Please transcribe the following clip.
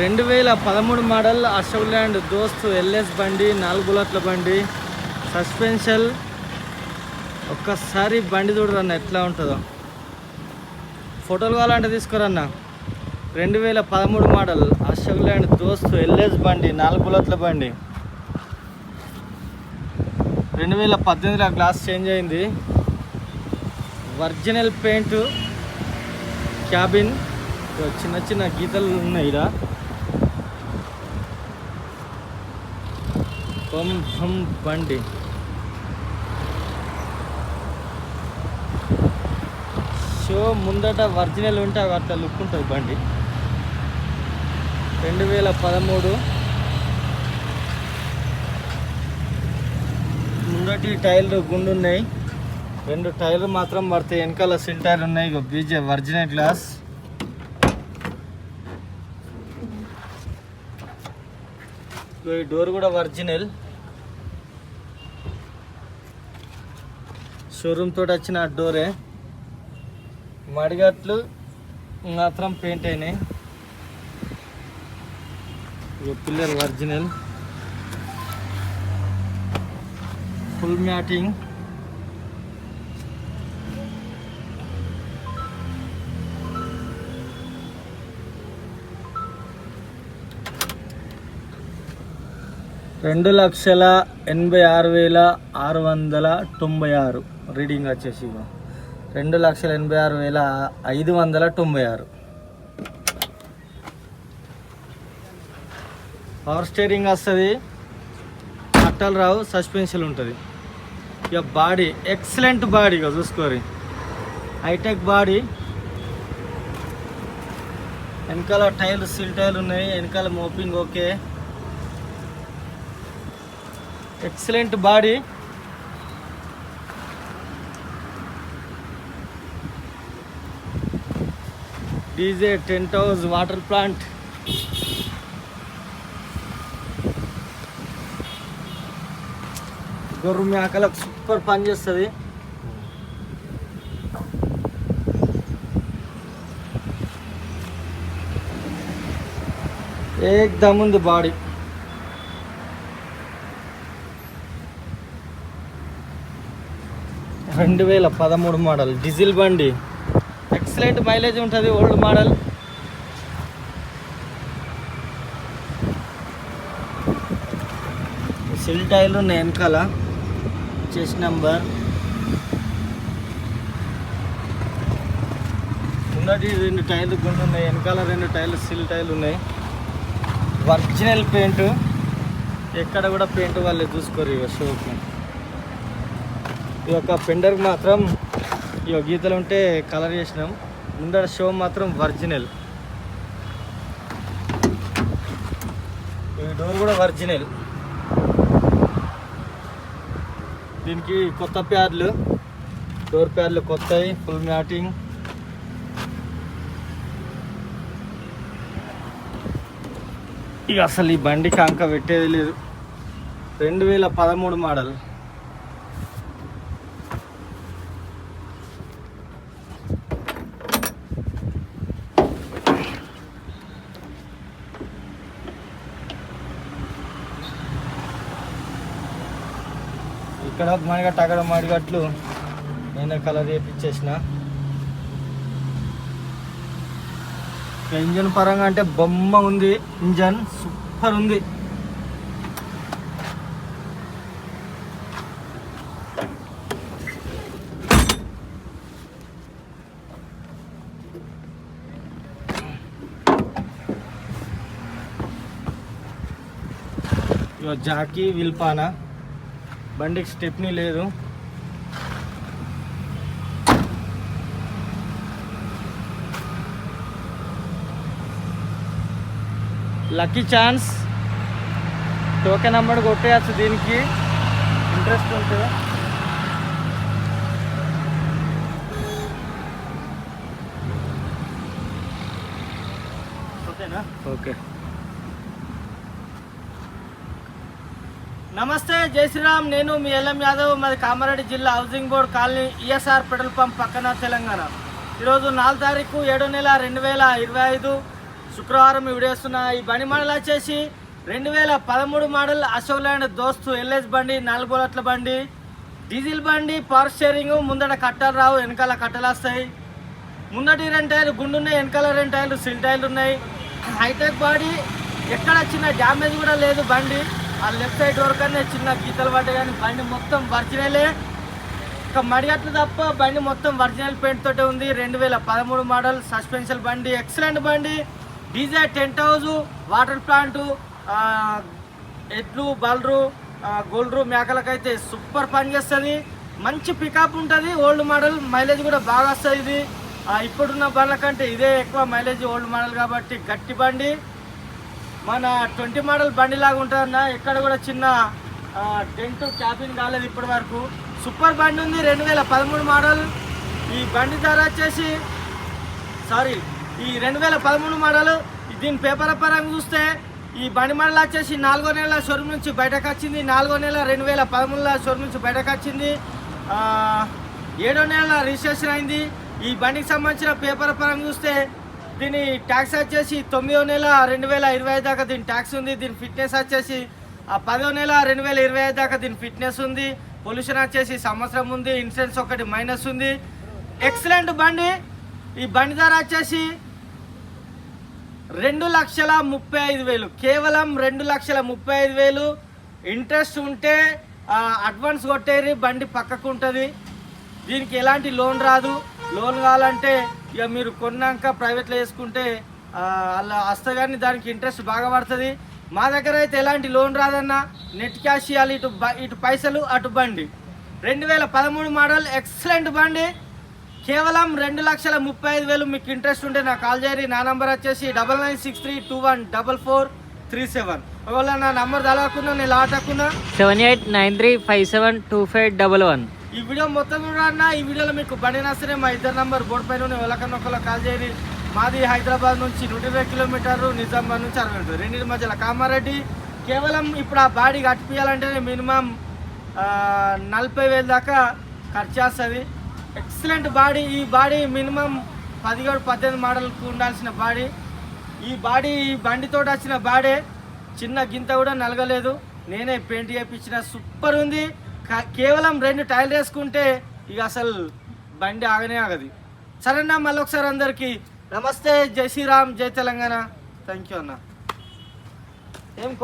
రెండు వేల పదమూడు model Ashok Leyland Dost LS బండి నాలుగు బుల్లట్ల బండి సస్పెన్షన్ ఒక్కసారి బండి చూడరన్న ఎట్లా ఉంటుందో. ఫోటోలు కావాలంటే తీసుకురన్న రెండు వేల పదమూడు model Ashok Leyland Dost LS బండి నాలుగు బుల్లట్ల బండి. రెండు వేల పద్దెనిమిదిలో గ్లాస్ చేంజ్ అయింది. Original paint cabin. చిన్న చిన్న గీతలు ఉన్నాయి ఇలా బమ్ బండి షో ముందట ఒరిజినల్ ఉంటే అవి అట్లా లుక్ ఉంటుంది బండి. రెండు వేల పదమూడు. ముందటి టైర్లు గుండు ఉన్నాయి రెండు టైర్లు మాత్రం పడతాయి వెనకాల సిల్ టైర్లు ఉన్నాయి బీజే ఒరిజినల్ గ్లాస్ ఈ డోర్ కూడా ఒరిజినల్. షోరూమ్ తోటి వచ్చిన డోరే. మడిగట్లు మాత్రం పెయింట్ అయినాయి. Pillar original. ఫుల్ మ్యాటింగ్ రెండు లక్షల ఎనభై ఆరు వేల ఆరు వందల తొంభై ఆరు. రీడింగ్ వచ్చేసి రెండు లక్షల ఎనభై ఆరు వేల ఐదు వందల తొంభై ఆరు. పవర్ స్టీరింగ్ వస్తుంది. అట్టలు రావు సస్పెన్షన్ ఉంటుంది. ఇక బాడీ ఎక్సలెంట్ బాడీ ఇక చూసుకోరి. Hitech body. వెనకాల టైర్లు సిల్ టైర్లు ఉన్నాయి. వెనకాల mopping okay. Excellent body. DJ tent house water plant. గొర్రె మేకలకు సూపర్ పని చేస్తుంది. ఏకదమ్ ఉంది బాడీ. రెండు వేల పదమూడు మోడల్ డీజిల్ బండి. ఎక్సలెంట్ మైలేజ్ ఉంటుంది ఓల్డ్ మోడల్ సిల్ టైర్లు ఉన్నాయి వెనకాల. చెస్ నెంబర్ ఉన్నది రెండు టైర్లు గుండు ఉన్నాయి వెనకాల రెండు టైర్లు సిల్ టైర్లు ఉన్నాయి. ఒరిజినల్ పెయింట్ ఎక్కడ కూడా పెయింట్ వాళ్ళే చూసుకోరు ఇక షోకి ఈ యొక్క పెండర్కి మాత్రం ఈ యొక్క గీతలు ఉంటే కలర్ చేసినాం. ముందర షో మాత్రం ఒరిజినల్. ఈ డోర్ కూడా ఒరిజినల్. దీనికి కొత్త ప్యాడ్లు. డోర్ ప్యాడ్లు కొత్తవి ఫుల్ మ్యాటింగ్. ఇక అసలు ఈ బండి కంక పెట్టేది లేదు. రెండు వేల పదమూడు మోడల్. ఇక్కడ ఒక మడిగట్టు అక్కడ మడిగట్లు నేను కలర్ వేపించేసిన ఇంజన్ పరంగా అంటే బొమ్మ ఉంది ఇంజన్ సూపర్ ఉంది. జాకీ విల్పానా. బండికి స్టెప్నీ లేదు లక్కీ ఛాన్స్ టోకెన్ నెంబర్ కొట్టేయచ్చు దీనికి ఇంట్రెస్ట్ ఉంటే ఓకేనా ఓకే నమస్తే జై శ్రీరామ్. నేను మీ ఎల్ఎం యాదవ్. మాది కామారెడ్డి జిల్లా housing board colony ESR petrol pump పక్కన తెలంగాణ. ఈరోజు నాలుగు తారీఖు ఏడో నెల రెండు వేల ఇరవై ఐదు. శుక్రవారం ఇవిడేస్తున్న ఈ బండి మోడల్ వచ్చేసి రెండు వేల పదమూడు మోడల్ అశోక్ ల్యాండ్ దోస్తు ఎల్ఎస్ బండి నాలుగు బోలట్ల బండి. డీజిల్ బండి పవర్ స్టీరింగ్ ముందట కట్టలు రావు వెనకాల కట్టలు వస్తాయి. ముందటి రెండు టైర్లు గుండున్నాయి వెనకాల రెండు టైర్లు సిల్ టైర్లు ఉన్నాయి. హైటెక్ బాడీ ఎక్కడ చిన్న డ్యామేజ్ కూడా లేదు బండి. ఆ లెఫ్ట్ సైడ్ వరకనే చిన్న గీతలు పడ్డాయి కానీ బండి మొత్తం ఒరిజినలే ఒక మడిగట్లు తప్ప బండి మొత్తం ఒరిజినల్ పెయింట్ తోటే ఉంది. రెండు వేల పదమూడు మోడల్ సస్పెన్షన్ బండి ఎక్సలెంట్ బండి. DJ tent house water plant ఎడ్లు బల్రు గోల్డ్రు మేకలకైతే సూపర్ పని చేస్తుంది. మంచి పికప్ ఉంటుంది. ఓల్డ్ మోడల్ మైలేజ్ కూడా బాగా వస్తుంది ఇది. ఇప్పుడున్న బండ్ల కంటే ఇదే ఎక్కువ మైలేజ్ ఓల్డ్ మోడల్ కాబట్టి గట్టి బండి. మన ట్వంటీ మోడల్ బండి లాగా ఉంటుందన్న. ఎక్కడ కూడా చిన్న డెంట్ క్యాబిన్ కాలేదు ఇప్పటి వరకు. సూపర్ బండి ఉంది రెండు వేల పదమూడు మోడల్. ఈ బండి ధర వచ్చేసి సారీ ఈ రెండు వేల పదమూడు మోడల్. దీని పేపర్ పరంగా చూస్తే ఈ బండి మోడల్ వచ్చేసి నాలుగో నెల షోరూమ్ నుంచి బయటకు వచ్చింది. నాలుగో నెల రెండు వేల పదమూడులో షోరూమ్ నుంచి బయటకు వచ్చింది. ఏడో నెల రిజిస్ట్రేషన్ అయింది. ఈ బండికి సంబంధించిన పేపర్ పరంగా చూస్తే దీని ట్యాక్స్ వచ్చేసి తొమ్మిదో నెల రెండు వేల ఇరవై ఐదు దాకా దీని ట్యాక్స్ ఉంది. దీని ఫిట్నెస్ వచ్చేసి ఆ పదో నెల రెండు వేల ఇరవై ఐదు దాకా దీని ఫిట్నెస్ ఉంది. పొల్యూషన్ వచ్చేసి సంవత్సరం ఉంది. ఇన్సూరెన్స్ ఒకటి మైనస్ ఉంది. ఎక్సలెంట్ బండి. ఈ బండి ధర వచ్చేసి రెండు లక్షల ముప్పై ఐదు వేలు. కేవలం రెండు లక్షల ముప్పై ఐదు వేలు. ఇంట్రెస్ట్ ఉంటే అడ్వాన్స్ కొట్టేరి బండి పక్కకు ఉంటుంది. దీనికి ఎలాంటి లోన్ రాదు. లోన్ కావాలంటే ఇక మీరు కొన్నాక ప్రైవేట్లో వేసుకుంటే అలా వస్తే కానీ దానికి ఇంట్రెస్ట్ బాగా పడుతుంది. మా దగ్గర అయితే ఎలాంటి లోన్ రాదన్న నెట్ క్యాష్ ఇవ్వాలి ఇటు ఇటు పైసలు అటు బండి. రెండు వేల పదమూడు మోడల్ ఎక్సలెంట్ బండి. కేవలం రెండు లక్షల ముప్పై ఐదు వేలు మీకు ఇంట్రెస్ట్ ఉంటే నాకు కాల్ చేయరు నా నంబర్ వచ్చేసి double nine six three two one double four three seven. ఒకవేళ నా నంబర్ తలవకుండా నేను లాటకున్నా seven eight nine three five seven two five double one. ఈ వీడియో మొత్తం చూడన్నా ఈ వీడియోలో మీకు బండి నచ్చనే మా ఇద్దరు నంబర్ బోర్డు పైన ఉన్న ఎవరికన్నా కాల్ చేయండి. మాది హైదరాబాద్ నుంచి నూట ఇరవై కిలోమీటర్లు నిజామాబాద్ నుంచి అరవై ఉంటుంది రెండింటి మధ్యలో కామారెడ్డి. కేవలం ఇప్పుడు ఆ బాడీ కట్టిపియాలంటే మినిమం నలభై వేల దాకా ఖర్చు చేస్తుంది. Excellent body. ఈ బాడీ మినిమం పదిహేడు పద్దెనిమిది మోడల్కు ఉండాల్సిన బాడీ. ఈ బాడీ ఈ బండితో వచ్చిన బాడే చిన్న గింత కూడా నలగలేదు. నేనే పెయింట్ చేయించిన సూపర్ ఉంది. కేవలం రెండు టైర్లు వేసుకుంటే ఇక అసలు బండి ఆగనే ఆగది. సరేనా మళ్ళీ ఒకసారి అందరికీ నమస్తే జై శ్రీరామ్ జై తెలంగాణ. థ్యాంక్ యూ అన్న. ఏం